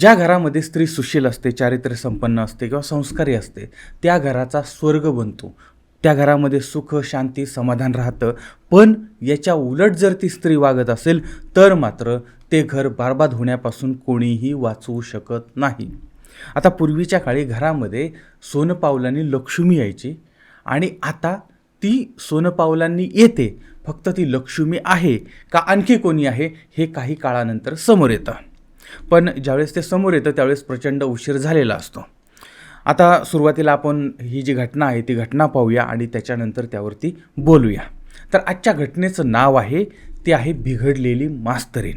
ज्या घरामध्ये स्त्री सुशील असते चारित्र्य संपन्न असते किंवा संस्कारी असते त्या घराचा स्वर्ग बनतो. त्या घरामध्ये सुख शांती समाधान राहतं. पण याच्या उलट जर ती स्त्री वागत असेल तर मात्र ते घर बारबाद होण्यापासून कोणीही वाचवू शकत नाही. आता पूर्वीच्या काळी घरामध्ये सोनपावलांनी लक्ष्मी यायची आणि आता ती सोनपावलांनी येते. फक्त ती लक्ष्मी आहे का आणखी कोणी आहे हे काही काळानंतर समोर येतं. पण ज्यावेळेस ते समोर येतं त्यावेळेस प्रचंड उशीर झालेला असतो. आता सुरुवातीला आपण ही जी घटना आहे ती घटना पाहूया आणि त्याच्यानंतर त्यावरती बोलूया. तर आजच्या घटनेचं नाव आहे ते आहे बिघडलेली मास्तरीन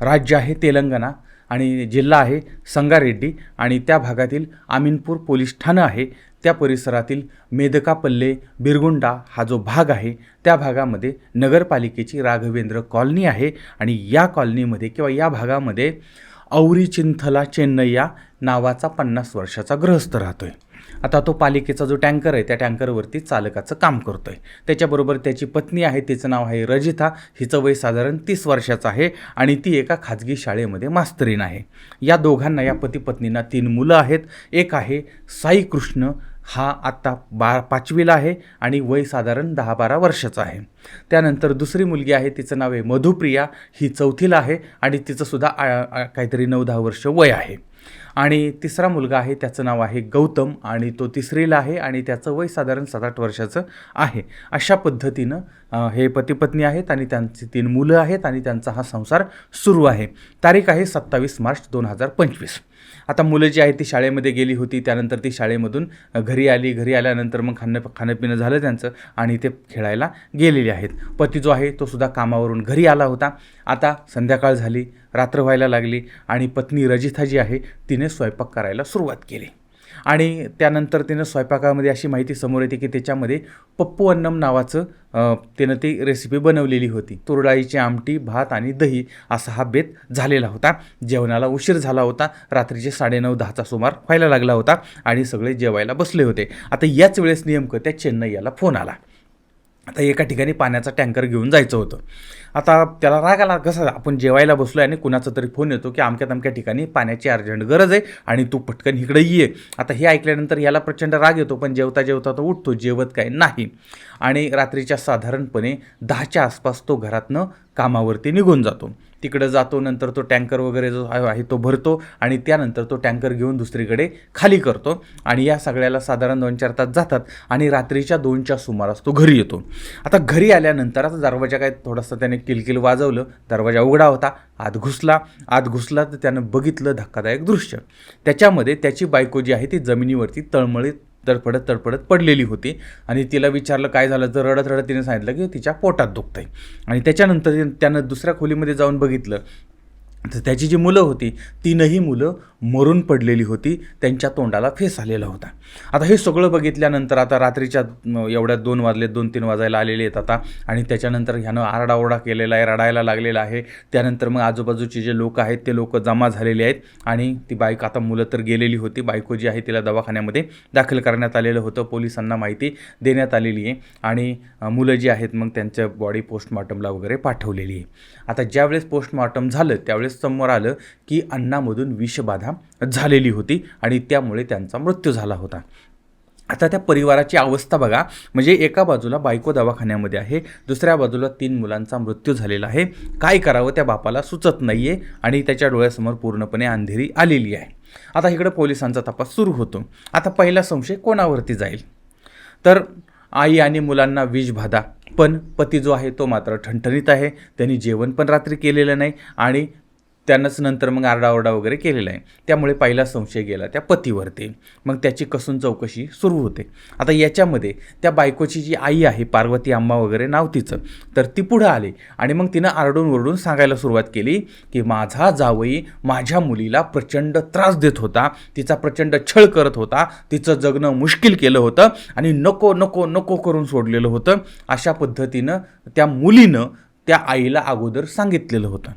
राज्य आहे तेलंगणा आणि जिल्हा आहे संगारेड्डी आणि त्या भागातील आमीनपूर पोलीस ठाणं आहे. त्या परिसरातील मेदकापल्ले बिरगुंडा हा जो भाग आहे त्या भागामध्ये नगरपालिकेची राघवेंद्र कॉलनी आहे आणि या कॉलनीमध्ये किंवा या भागामध्ये औरी चिंथला चेन्नय्या नावाचा पन्नास वर्षाचा गृहस्थ राहतोय. आता तो पालिकेचा जो टँकर आहे त्या टँकरवरती चालकाचं काम करतो आहे त्याच्याबरोबर त्याची पत्नी आहे तिचं नाव आहे रजिता. हिचं वय साधारण तीस वर्षाचं आहे आणि ती एका खाजगी शाळेमध्ये मास्तरीन आहे. या दोघांना या पती पत्नींना तीन मुलं आहेत. एक आहे साई कृष्ण हा आत्ता बा पाचवीला आहे आणि वय साधारण दहा बारा वर्षाचं आहे. त्यानंतर दुसरी मुलगी आहे तिचं नाव आहे मधुप्रिया. ही चौथीला आहे आणि तिचंसुद्धा आ- काहीतरी नऊ दहा वर्ष वय आहे. आणि तिसरा मुलगा आहे त्याचं नाव आहे गौतम आणि तो तिसरीला आहे आणि त्याचं वय साधारण सात आठ वर्षाचं आहे. अशा पद्धतीनं हे पतीपत्नी आहेत आणि त्यांची तीन मुलं आहेत आणि त्यांचा हा संसार सुरू आहे. तारीख आहे सत्तावीस मार्च दोन हजार पंचवीस. आता मुलं जी आहेत ती शाळेमध्ये गेली होती त्यानंतर ती शाळेमधून घरी आली. घरी आल्यानंतर मग खाणं खाणंपिणं झालं त्यांचं आणि ते खेळायला गेलेले आहेत. पती जो आहे तो सुद्धा कामावरून घरी आला होता. आता संध्याकाळ झाली रात्र व्हायला लागली आणि पत्नी रजिता जी आहे तिने स्वयंपाक करायला सुरुवात केली. आणि त्यानंतर तिनं स्वयंपाकामध्ये अशी माहिती समोर येते की त्याच्यामध्ये पप्पू अन्नम नावाचं तिनं ती रेसिपी बनवलेली होती. तुरडाळीची आमटी भात आणि दही असा हा बेत झालेला होता. जेवणाला उशीर झाला होता. रात्रीचे साडेनऊ दहाचा सुमार व्हायला लागला होता आणि सगळे जेवायला बसले होते. आता याच वेळेस नेमकं त्या चेन्नई याला फोन आला. आता एका ठिकाणी पाण्याचा टँकर घेऊन जायचं होतं. आता त्याला राग आला कसं आपण जेवायला बसलो आहे आणि कुणाचा तरी फोन येतो की अमक्या तमक्या ठिकाणी पाण्याची अर्जंट गरज आहे आणि तू पटकन इकडे ये. आता हे ऐकल्यानंतर याला प्रचंड राग येतो पण जेवता जेवता तो उठतो जेवत काय नाही. आणि रात्रीच्या साधारणपणे दहाच्या आसपास तो घरातनं कामावरती निघून जातो. तिकडं जातो नंतर तो टँकर वगैरे जो आहे तो भरतो आणि त्यानंतर तो टँकर घेऊन दुसरीकडे खाली करतो आणि या सगळ्याला साधारण दोन चार तास जातात आणि रात्रीच्या दोनच्या सुमारास तो घरी येतो. आता घरी आल्यानंतर आता दरवाजा काय थोडासा त्याने किलकिल वाजवलं दरवाजा उघडा होता आत घुसला आत घुसला तर त्यानं बघितलं धक्कादायक दृश्य. त्याच्यामध्ये त्याची बायको जी आहे ती जमिनीवरती तळमळीत तडफडत तडफडत पडलेली होती. आणि तिला विचारलं काय झालं? तर रडत रडत तिने सांगितलं की तिच्या पोटात दुखतंय. आणि त्याच्यानंतर त्यानं दुसऱ्या खोलीमध्ये जाऊन बघितलं. तर त्याची जी मुलं होती तीनही मुलं मरून पडलेली होती त्यांच्या तोंडाला फेस आलेला होता. आता हे सगळं बघितल्यानंतर आता रात्रीच्या एवढ्या दोन वाजले दोन तीन वाजायला आलेले आहेत आता. आणि त्याच्यानंतर ह्यानं आरडाओरडा केलेला आहे रडायला लागलेला आहे. त्यानंतर मग आजूबाजूचे जे लोक आहेत ते लोक जमा झालेले आहेत. आणि ती बाईक आता मुलं तर गेलेली होती. बायको जी आहे तिला दवाखान्यामध्ये दाखल करण्यात आलेलं होतं. पोलिसांना माहिती देण्यात आलेली आहे. आणि मुलं जी आहेत मग त्यांच्या बॉडी पोस्टमॉर्टमला वगैरे पाठवलेली आहे. आता ज्यावेळेस पोस्टमॉर्टम झालं त्यावेळेस समोर आलं की अन्नामधून विषबाधा झालेली होती आणि त्यामुळे त्यांचा मृत्यू झाला होता. आता त्या परिवाराची अवस्था बघा. म्हणजे एका बाजूला बायको दवाखान्यामध्ये आहे दुसऱ्या बाजूला तीन मुलांचा मृत्यू झालेला आहे. काय करावं त्या बापाला सुचत नाही आहे आणि त्याच्या डोळ्यासमोर पूर्णपणे अंधेरी आलेली आहे. आता इकडं पोलिसांचा तपास सुरू होतो. आता पहिला संशय कोणावरती जाईल? तर आई आणि मुलांना विषबाधा. पण पती जो आहे तो मात्र ठणठणीत आहे. त्यांनी जेवण पण रात्री केलेलं नाही आणि त्यानंच नंतर मग आरडाओरडा वगैरे केलेला आहे. त्यामुळे पहिला संशय गेला त्या पतीवरती. मग त्याची कसून चौकशी सुरू होते. आता याच्यामध्ये त्या बायकोची जी आई आहे पार्वती आम्मा वगैरे नाव तिचं तर ती पुढं आली आणि मग तिनं आरडून ओरडून सांगायला सुरुवात केली की माझा जावई माझ्या मुलीला प्रचंड त्रास देत होता. तिचा प्रचंड छळ करत होता. तिचं जगणं मुश्किल केलं होतं आणि नको नको नको करून सोडलेलं होतं. अशा पद्धतीनं त्या मुलीनं त्या आईला अगोदर सांगितलेलं होतं.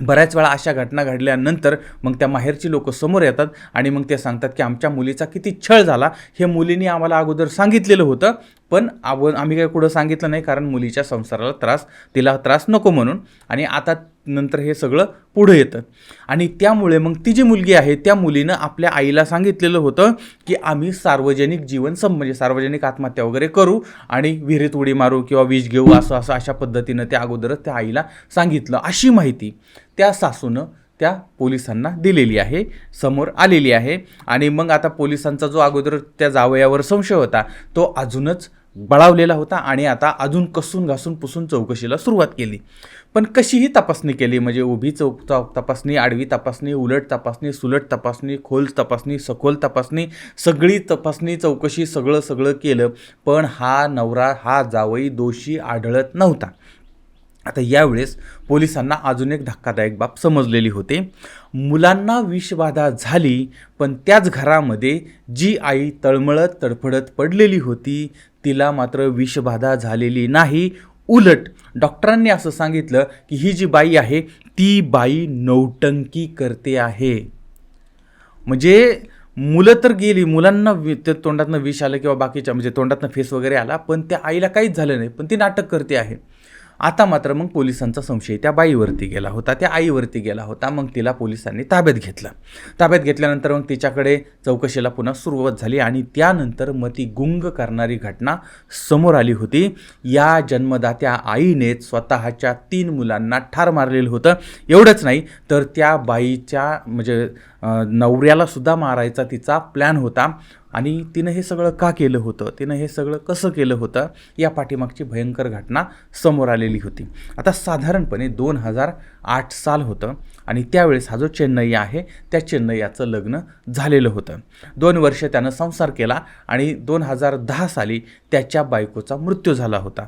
बऱ्याच वेळा अशा घटना घडल्यानंतर मग त्या माहेरची लोक समोर येतात आणि मग ते सांगतात की आमच्या मुलीचा किती छळ झाला. हे मुलीने आम्हाला अगोदर सांगितलेलं होतं. पण आव आम्ही काय कुठं सांगितलं नाही कारण मुलीच्या संसाराला त्रास तिला त्रास नको म्हणून. आणि आता नंतर हे सगळं पुढं येतं. आणि त्यामुळे मग ती जी मुलगी आहे त्या मुलीनं आपल्या आईला सांगितलेलं होतं की आम्ही सार्वजनिक जीवन सम म्हणजे सार्वजनिक आत्महत्या वगैरे करू आणि विहिरीत उडी मारू किंवा वीज घेऊ असं असं अशा पद्धतीनं त्या अगोदरच त्या आईला सांगितलं अशी माहिती त्या सासूनं त्या पोलिसांना दिलेली आहे समोर आलेली आहे. आणि मग आता पोलिसांचा जो अगोदर त्या जावयावर संशय होता तो अजूनच बळावलेला होता आणि आता अजून कसून घासून पुसून चौकशीला सुरुवात केली. पण कशीही तपासणी केली म्हणजे उभी चौक चौ- तपासणी आडवी तपासणी उलट तपासणी सुलट तपासणी खोल तपासणी सखोल तपासणी सगळी तपासणी चौकशी सगळं सगळं केलं पण हा नवरा हा जावई दोषी आढळत नव्हता. आता यावेळेस पोलिसांना अजून एक धक्कादायक बाब समजलेली होते. मुलांना विषबाधा झाली पण त्याच घरामध्ये जी आई तळमळत तडफडत पडलेली होती तिला मात्र विषबाधा झालेली नाही. उलट डॉक्टरांनी असं सांगितलं की ही जी बाई आहे ती बाई नौटंकी करते आहे. म्हणजे मुलं तर गेली मुलांना वि ते तोंडातनं विष आलं किंवा बाकीच्या म्हणजे तोंडातनं फेस वगैरे आला पण त्या आईला काहीच झालं नाही पण ती नाटक करते आहे. आता मात्र मग पोलिसांचा संशय त्या बाईवरती गेला होता त्या आईवरती गेला होता मग तिला पोलिसांनी ताब्यात घेतलं. ताब्यात घेतल्यानंतर मग तिच्याकडे चौकशीला पुन्हा सुरुवात झाली आणि त्यानंतर मग ती गुंग करणारी घटना समोर आली होती. या जन्मदात्या आईनेच स्वतःच्या तीन मुलांना ठार मारलेलं होतं. एवढंच नाही तर त्या बाईच्या म्हणजे नवऱ्यालासुद्धा मारायचा तिचा प्लॅन होता. आणि तिनं हे सगळं का केलं होतं? तिनं हे सगळं कसं केलं होतं? या पाठीमागची भयंकर घटना समोर आलेली होती. आता साधारणपणे दोन हजार आठ साल होतं आणि त्यावेळेस हा जो चेन्नई आहे त्या चेन्नईयाचं लग्न झालेलं होतं. दोन वर्ष त्यानं संसार केला आणि दोन हजार दहा साली त्याच्या बायकोचा मृत्यू झाला होता.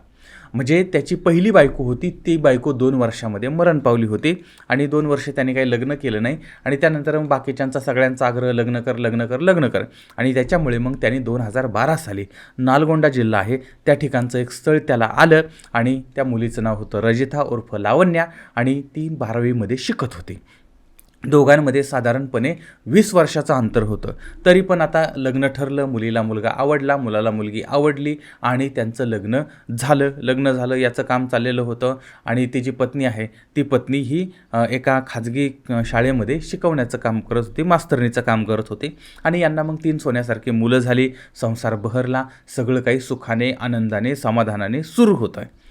म्हणजे त्याची पहिली बायको होती ती बायको दोन वर्षामध्ये मरण पावली होती आणि दोन वर्ष त्याने काही लग्न केलं नाही आणि त्यानंतर मग बाकीच्यांचा सगळ्यांचा आग्रह लग्न कर लग्न कर लग्न कर आणि त्याच्यामुळे मग त्याने दोन हजार बारा साली नालगोंडा जिल्हा आहे त्या ठिकाणचं एक स्थळ त्याला आलं आणि त्या मुलीचं नाव होतं रजिता उर्फ लावण्या आणि ती बारावीमध्ये शिकत होती. दोघांमध्ये साधारणपणे वीस वर्षाचं अंतर होतं. तरी पण आता लग्न ठरलं मुलीला मुलगा आवडला मुलाला मुलगी आवडली आणि त्यांचं लग्न झालं. लग्न झालं याचं काम चाललेलं होतं आणि ती जी पत्नी आहे ती पत्नी ही एका खाजगी शाळेमध्ये शिकवण्याचं काम करत होती मास्तरणीचं काम करत होती आणि यांना मग तीन सोन्यासारखी मुलं झाली संसार बहरला सगळं काही सुखाने आनंदाने समाधानाने सुरू होतं आहे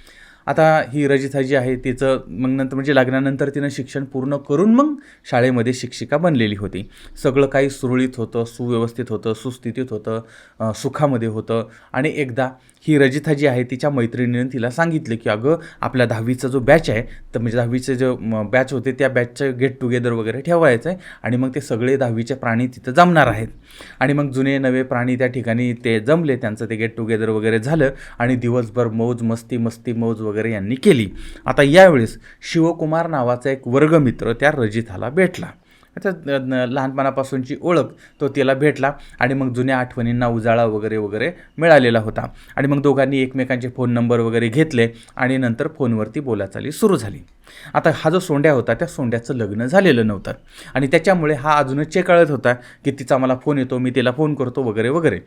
आता ही रजिता जी आहे तिचं मग नंतर म्हणजे लग्नानंतर तिनं शिक्षण पूर्ण करून मग शाळेमध्ये शिक्षिका बनलेली होती. सगळं काही सुरळीत होतं सुव्यवस्थित होतं सुस्थितीत होतं सुखामध्ये होतं. आणि एकदा ही रजिता जी आहे तिच्या मैत्रिणीने तिला सांगितलं की अगं आपल्या दहावीचा जो बॅच आहे तर म्हणजे दहावीचे जो बॅच होते त्या बॅचचं गेट टुगेदर वगैरे ठेवायचं आहे आणि मग ते सगळे दहावीचे प्राणी तिथं जमणार आहेत. आणि मग जुने नवे प्राणी त्या ठिकाणी ते जमले त्यांचं ते गेट टुगेदर वगैरे झालं आणि दिवसभर मौज मस्ती मस्ती मौज वगैरे यांनी केली. आता यावेळेस शिवकुमार नावाचा एक वर्गमित्र त्या रजिताला भेटला. आता लहानपणापासूनची ओळख तो तिला भेटला आणि मग जुन्या आठवणींना उजाळा वगैरे वगैरे मिळालेला होता. आणि मग दोघांनी एकमेकांचे फोन नंबर वगैरे घेतले आणि नंतर फोनवरती बोलाचाली सुरू झाली. आता हा जो सोंड्या होता त्या सोंड्याचं लग्न झालेलं नव्हतं. आणि त्याच्यामुळे हा अजूनच चेकाळत होता की तिचा मला फोन येतो मी तिला फोन करतो वगैरे वगैरे.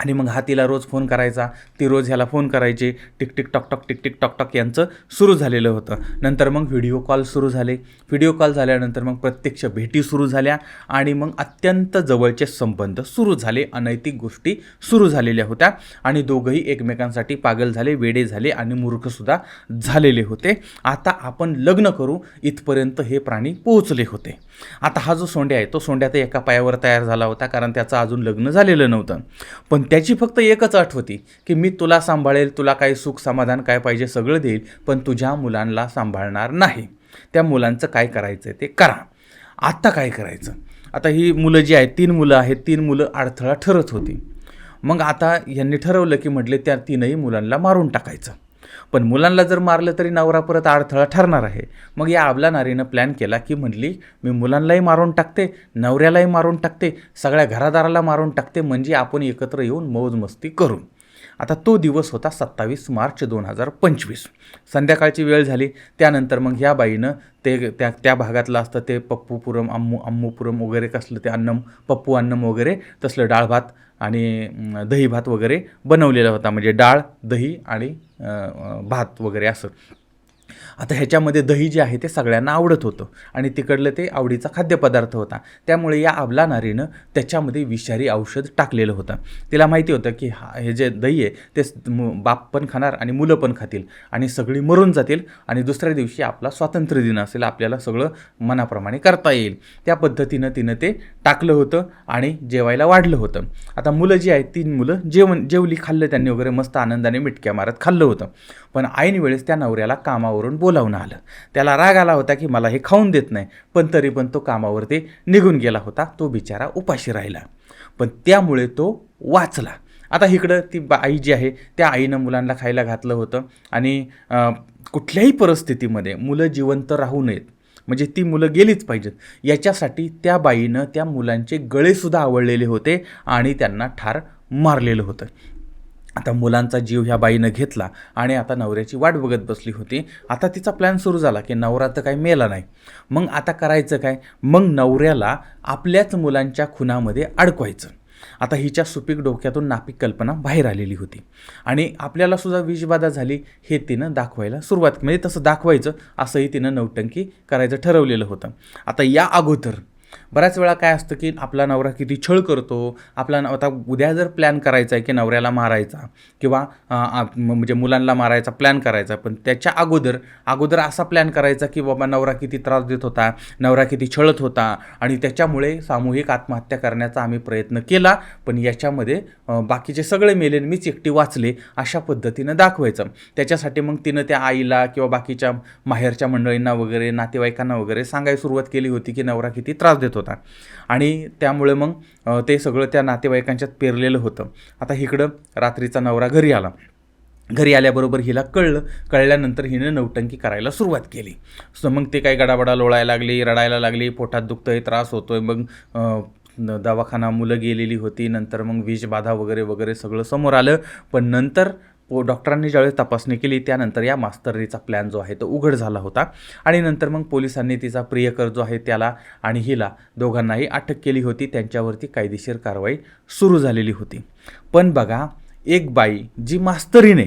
आणि मग हा तिला रोज फोन करायचा ती रोज ह्याला फोन करायची tick tick tock tock tick tick tock tock यांचं सुरू झालेलं होतं. नंतर मग व्हिडिओ कॉल सुरू झाले. व्हिडिओ कॉल झाल्यानंतर मग प्रत्यक्ष भेटी सुरू झाल्या आणि मग अत्यंत जवळचे संबंध सुरू झाले अनैतिक गोष्टी सुरू झालेल्या होत्या आणि दोघंही एकमेकांसाठी पागल झाले वेडे झाले आणि मूर्खसुद्धा झालेले होते. आता आपण लग्न करू इथपर्यंत हे प्राणी पोहोचले होते. आता हा जो सोंड्या आहे तो सोंड्या तर एका पायावर तयार झाला होता कारण त्याचं अजून लग्न झालेलं नव्हतं. पण त्याची फक्त एकच अट होती की मी तुला सांभाळेल तुला काही सुख समाधान काय पाहिजे सगळं देईल पण तुझ्या मुलांना सांभाळणार नाही. त्या मुलांचं काय करायचं ते करा. आत्ता काय करायचं? आता ही मुलं जी आहेत तीन मुलं आहेत तीन मुलं अडथळा ठरत होती. मग आता यांनी ठरवलं की म्हटले त्या तीनही मुलांना मारून टाकायचं. पण मुलांना जर मारलं तरी नवरा परत अडथळा ठरणार आहे. मग या आबला नारीनं प्लॅन केला की म्हणली मी मुलांनाही मारून टाकते नवऱ्यालाही मारून टाकते सगळ्या घरादाराला मारून टाकते म्हणजे आपण एकत्र येऊन मौजमस्ती करून करू. आता तो दिवस होता सत्तावीस मार्च दोन हजार पंचवीस. संध्याकाळची वेळ झाली त्यानंतर मग ह्या बाईनं ते त्या त्या भागातलं असतं ते पप्पूपुरम अम्मू अम्मूपुरम वगैरे कसलं ते अन्नम पप्पू अन्नम वगैरे तसलं डाळ भात आणि दही भात वगैरे बनवलेला होता. म्हणजे डाळ दही आणि भात वगैरे असं. आता ह्याच्यामध्ये दही जे आहे ते सगळ्यांना आवडत होतं आणि तिकडलं ते आवडीचा खाद्यपदार्थ होता. त्यामुळे या अबला नारीनं त्याच्यामध्ये विषारी औषध टाकलेलं होतं. तिला माहिती होतं की हा हे जे दही आहे ते बाप पण खाणार आणि मुलं पण खातील आणि सगळी मरून जातील आणि दुसऱ्या दिवशी आपला स्वातंत्र्य दिन असेल आपल्याला सगळं मनाप्रमाणे करता येईल. त्या पद्धतीनं तिनं ते टाकलं होतं आणि जेवायला वाढलं होतं. आता मुलं जी आहेत तीन मुलं जेवण जेवली खाल्लं त्यांनी वगैरे मस्त आनंदाने मिटक्या मारत खाल्लं होतं. पण ऐन वेळेस त्या नवऱ्याला कामावरून बोलावून आलं. त्याला राग आला होता की मला हे खाऊन देत नाही पण तरी पण तो कामावरती निघून गेला होता तो बिचारा उपाशी राहिला. पण त्यामुळे तो वाचला. आता इकडं ती बा आई जी आहे त्या आईनं मुलांना खायला घातलं होतं आणि कुठल्याही परिस्थितीमध्ये मुलं जिवंत राहू नयेत. म्हणजे ती मुलं गेलीच पाहिजेत. याच्यासाठी त्या बाईनं त्या मुलांचे गळेसुद्धा आवडलेले होते आणि त्यांना ठार मारलेलं होतं. आता मुलांचा जीव ह्या बाईनं घेतला आणि आता नवऱ्याची वाट बघत बसली होती. आता तिचा प्लॅन सुरू झाला की नवरा तर काही मेला नाही. मग आता करायचं काय? मग नवऱ्याला आपल्याच मुलांच्या खुनामध्ये अडकवायचं. आता हिच्या सुपीक डोक्यातून नापीक कल्पना बाहेर आलेली होती. आणि आपल्याला सुद्धा विषबाधा झाली हे तिनं दाखवायला सुरुवात म्हणजे तसं दाखवायचं असंही तिनं नौटंकी करायचं ठरवलेलं होतं. आता या अगोदर बऱ्याच वेळा काय असतं की आपला नवरा किती छळ करतो आपला आता उद्या जर प्लॅन करायचा आहे की नवऱ्याला मारायचा किंवा म्हणजे मुलांना मारायचा प्लॅन करायचा पण त्याच्या अगोदर अगोदर असा प्लॅन करायचा की बाबा नवरा किती त्रास देत होता नवरा किती छळत होता आणि त्याच्यामुळे सामूहिक आत्महत्या करण्याचा आम्ही प्रयत्न केला पण याच्यामध्ये बाकीचे सगळे मेले मीच एकटी वाचले अशा पद्धतीनं दाखवायचं. त्याच्यासाठी मग तिनं त्या आईला किंवा बाकीच्या माहेरच्या मंडळींना वगैरे नातेवाईकांना वगैरे सांगायला सुरुवात केली होती की नवरा किती त्रास देतो होता. आणि त्यामुळे मग ते सगळं त्या नातेवाईकांच्यात पेरलेलं होतं. आता इकडं रात्रीचा नवरा घरी आला. घरी आल्याबरोबर हिला कळलं. कळल्यानंतर हिनं नौटंकी करायला सुरुवात केली. सो मग ते काही गडाबडा लोळायला लागली रडायला लागली पोटात दुखतंय त्रास होतोय. मग दवाखाना मुलं गेलेली होती. नंतर मग विषबाधा वगैरे वगैरे सगळं समोर आलं. पण नंतर पो डॉक्टरांनी ज्यावेळेस तपासणी केली त्यानंतर या मास्तरीचा प्लॅन जो आहे तो उघड झाला होता. आणि नंतर मग पोलिसांनी तिचा प्रियकर जो आहे त्याला आणि हिला दोघांनाही अटक केली होती. त्यांच्यावरती कायदेशीर कारवाई सुरू झालेली होती. पण बघा एक बाई जी मास्तरीने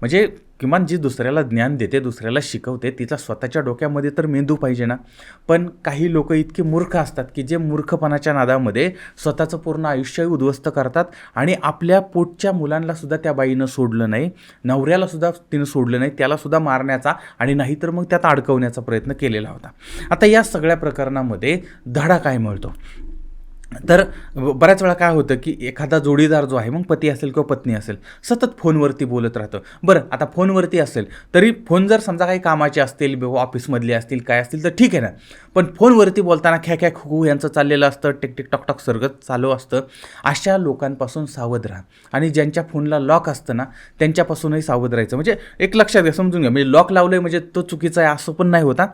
म्हणजे किमान जी दुसऱ्याला ज्ञान देते दुसऱ्याला शिकवते तिचा स्वतःच्या डोक्यामध्ये तर मेंदू पाहिजे ना. पण काही लोक इतके मूर्ख असतात की जे मूर्खपणाच्या नादामध्ये स्वतःचं पूर्ण आयुष्य उद्ध्वस्त करतात आणि आपल्या पोटच्या मुलांनासुद्धा त्या बाईनं सोडलं नाही नवऱ्यालासुद्धा तिनं सोडलं नाही त्यालासुद्धा मारण्याचा आणि नाहीतर मग त्यात अडकवण्याचा प्रयत्न केलेला होता. आता या सगळ्या प्रकरणामध्ये धडा काय मिळतो? तर बऱ्याच वेळा काय होतं की एखादा जोडीदार जो आहे मग पती असेल किंवा पत्नी असेल सतत फोनवरती बोलत राहतं. बरं आता फोनवरती असेल तरी फोन जर समजा काही कामाचे असतील ऑफिसमधले असतील काय असतील तर ठीक आहे ना. पण फोनवरती बोलताना ख्या ख्या खू यांचं चाललेलं असतं टिक टिक टॉक टॉक सरगत चालू असतं. अशा लोकांपासून सावध राहा. आणि ज्यांच्या फोनला लॉक असतं ना त्यांच्यापासूनही सावध राहायचं. म्हणजे एक लक्षात घ्या समजून घ्या. म्हणजे लॉक लावलं म्हणजे तो चुकीचा आहे असं पण नाही होता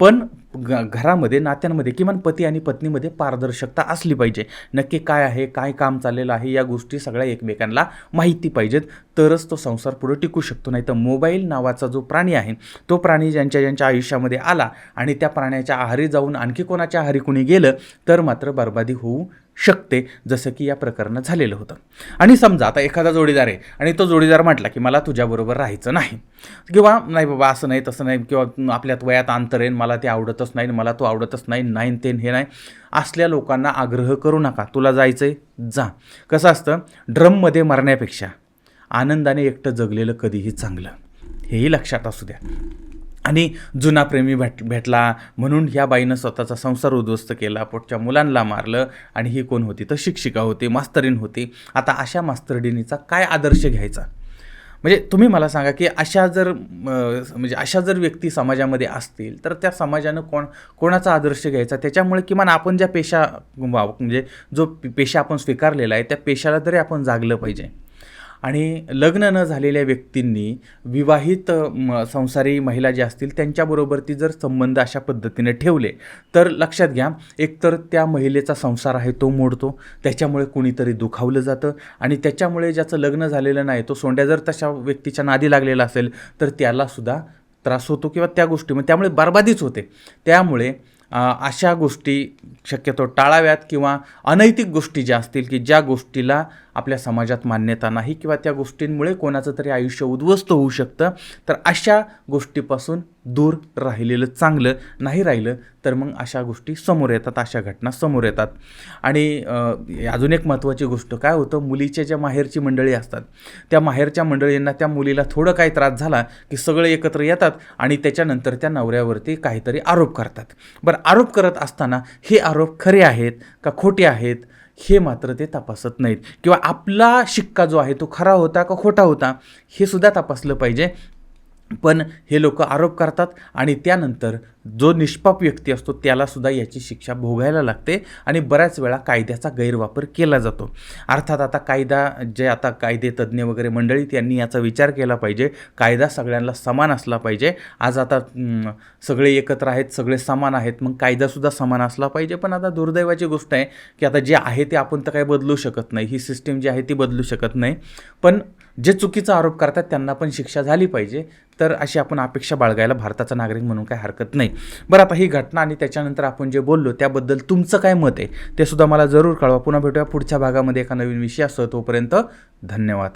पण ग घरामध्ये नात्यांमध्ये किमान पती आणि पत्नीमध्ये पारदर्शकता असली पाहिजे. नक्की काय आहे काय काम चाललेलं आहे या गोष्टी सगळ्या एकमेकांना माहिती पाहिजेत. तरच तो संसार पुढे टिकू शकतो. नाही तर मोबाईल नावाचा जो प्राणी आहे तो प्राणी ज्यांच्या ज्यांच्या आयुष्यामध्ये आला आणि त्या प्राण्याच्या आहारी जाऊन आणखी कोणाच्या आहारी कुणी गेलं तर मात्र बर्बादी होऊ शकते जसं की या प्रकरणात झालेलं होतं. आणि समजा आता एखादा जोडीदार आहे आणि तो जोडीदार म्हटला की मला तुझ्याबरोबर राहायचं नाही. किंवा नाही बाबा असं नाही तसं नाही किंवा आपल्यात वयात अंतर आहे मला ते आवडतच नाही मला तो आवडतच नाही नाईन तेन हे नाही. असल्या लोकांना आग्रह करू नका. तुला जायचं आहे जा. कसं असतं? ड्रममध्ये मरण्यापेक्षा आनंदाने एकटं जगलेलं कधीही चांगलं. हेही लक्षात असू द्या. आणि जुना प्रेमी भेट भेटला म्हणून ह्या बाईनं स्वतःचा संसार उद्ध्वस्त केला पोटच्या मुलांना मारलं आणि ही कोण होती? तर शिक्षिका होती मास्तरीण होती. आता अशा मास्तरडिनीचा काय आदर्श घ्यायचा? म्हणजे तुम्ही मला सांगा की अशा जर म्हणजे अशा जर व्यक्ती समाजामध्ये असतील तर त्या समाजानं कोण कोणाचा आदर्श घ्यायचा? त्याच्यामुळे किमान आपण ज्या पेशा वा- म्हणजे जो पेशा आपण स्वीकारलेला आहे त्या पेशाला तरी आपण जागलं पाहिजे. आणि लग्न न झालेल्या व्यक्तींनी विवाहित संसारी महिला ज्या असतील त्यांच्याबरोबर ती जर संबंध अशा पद्धतीने ठेवले तर लक्षात घ्या एकतर त्या महिलेचा संसार आहे तो मोडतो त्याच्यामुळे कुणीतरी दुखावलं जातं आणि त्याच्यामुळे ज्याचं लग्न झालेलं नाही तो सोंड्या जर तशा व्यक्तीच्या नादी लागलेला असेल तर त्यालासुद्धा त्रास होतो किंवा त्या गोष्टी मग त्यामुळे बरबादीच होते. त्यामुळे अशा गोष्टी शक्यतो टाळाव्यात किंवा अनैतिक गोष्टी ज्या असतील की ज्या गोष्टीला आपल्या समाजात मान्यता नाही किंवा त्या गोष्टींमुळे कोणाचं तरी आयुष्य उद्ध्वस्त होऊ शकतं तर अशा गोष्टीपासून दूर राहिलेलं चांगलं नाही राहिलं तर मग अशा गोष्टी समोर येतात अशा घटना समोर येतात. आणि अजून एक महत्त्वाची गोष्ट काय होतं मुलीच्या ज्या माहेरची मंडळी असतात त्या माहेरच्या मंडळींना त्या मुलीला थोडं काही त्रास झाला की सगळे एकत्र येतात आणि त्याच्यानंतर त्या नवऱ्यावरती काहीतरी आरोप करतात. बरं आरोप करत असताना हे आरोप खरे आहेत का खोटे आहेत? हे मात्र ते तपासत नाहीत. किंवा आपला शिक्का जो आहे तो खरा होता का खोटा होता हे सुद्धा तपासलं पाहिजे. पण हे लोक आरोप करतात आणि त्यानंतर जो निष्पाप व्यक्ती असतो त्यालासुद्धा याची शिक्षा भोगायला लागते आणि बऱ्याच वेळा कायद्याचा गैरवापर केला जातो. अर्थात आता कायदा जे आता कायदे तज्ज्ञ वगैरे मंडळी त्यांनी याचा विचार केला पाहिजे. कायदा सगळ्यांना समान असला पाहिजे. आज आता सगळे एकत्र आहेत सगळे समान आहेत मग कायदासुद्धा समान असला पाहिजे. पण आता दुर्दैवाची गोष्ट आहे की आता जे आहे ते आपण तर काही बदलू शकत नाही. ही सिस्टीम जी आहे ती बदलू शकत नाही. पण जे चुकीचा आरोप करतात त्यांना पण शिक्षा झाली पाहिजे. तर अशी आपण अपेक्षा बाळगायला भारताचा नागरिक म्हणून काही हरकत नाही. बरं आता ही घटना आणि त्याच्यानंतर आपण जे बोललो त्याबद्दल तुमचं काय मत आहे? ते सुद्धा मला जरूर कळवा. पुन्हा भेटूया पुढच्या भागामध्ये एका नवीन विषय असतो तोपर्यंत धन्यवाद.